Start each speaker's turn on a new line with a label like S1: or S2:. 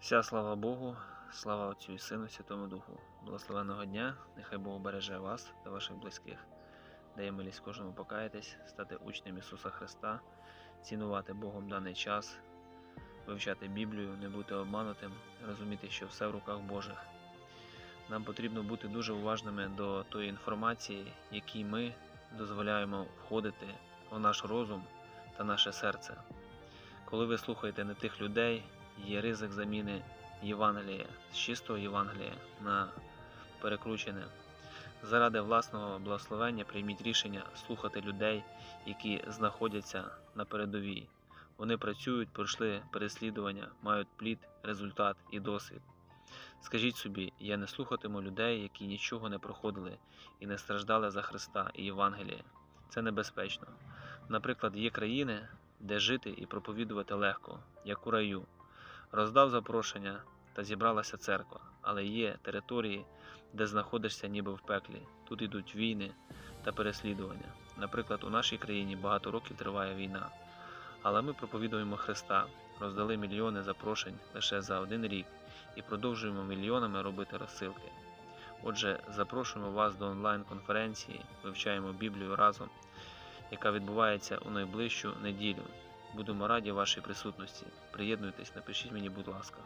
S1: Вся слава Богу, слава Отцю і Сину, Святому Духу. Благословенного дня, нехай Бог береже вас та ваших близьких, дає милість кожному покаятись, стати учнем Ісуса Христа, цінувати Богом даний час, вивчати Біблію, не бути обманутим, розуміти, що все в руках Божих. Нам потрібно бути дуже уважними до тої інформації, якій ми дозволяємо входити в наш розум та наше серце. Коли ви слухаєте не тих людей, є ризик заміни Євангелія з чистого Євангелія на перекручене. Заради власного благословення прийміть рішення слухати людей, які знаходяться на передовій. Вони працюють, пройшли переслідування, мають плід, результат і досвід. Скажіть собі, я не слухатиму людей, які нічого не проходили і не страждали за Христа і Євангеліє. Це небезпечно. Наприклад, є країни, де жити і проповідувати легко, як у раю. Роздав запрошення та зібралася церква, але є території, де знаходишся ніби в пеклі. Тут йдуть війни та переслідування. Наприклад, у нашій країні багато років триває війна. Але ми проповідуємо Христа, роздали мільйони запрошень лише за один рік і продовжуємо мільйонами робити розсилки. Отже, запрошуємо вас до онлайн-конференції, вивчаємо Біблію разом, яка відбувається у найближчу неділю. Будемо раді вашій присутності. Приєднуйтесь, напишіть мені, будь ласка.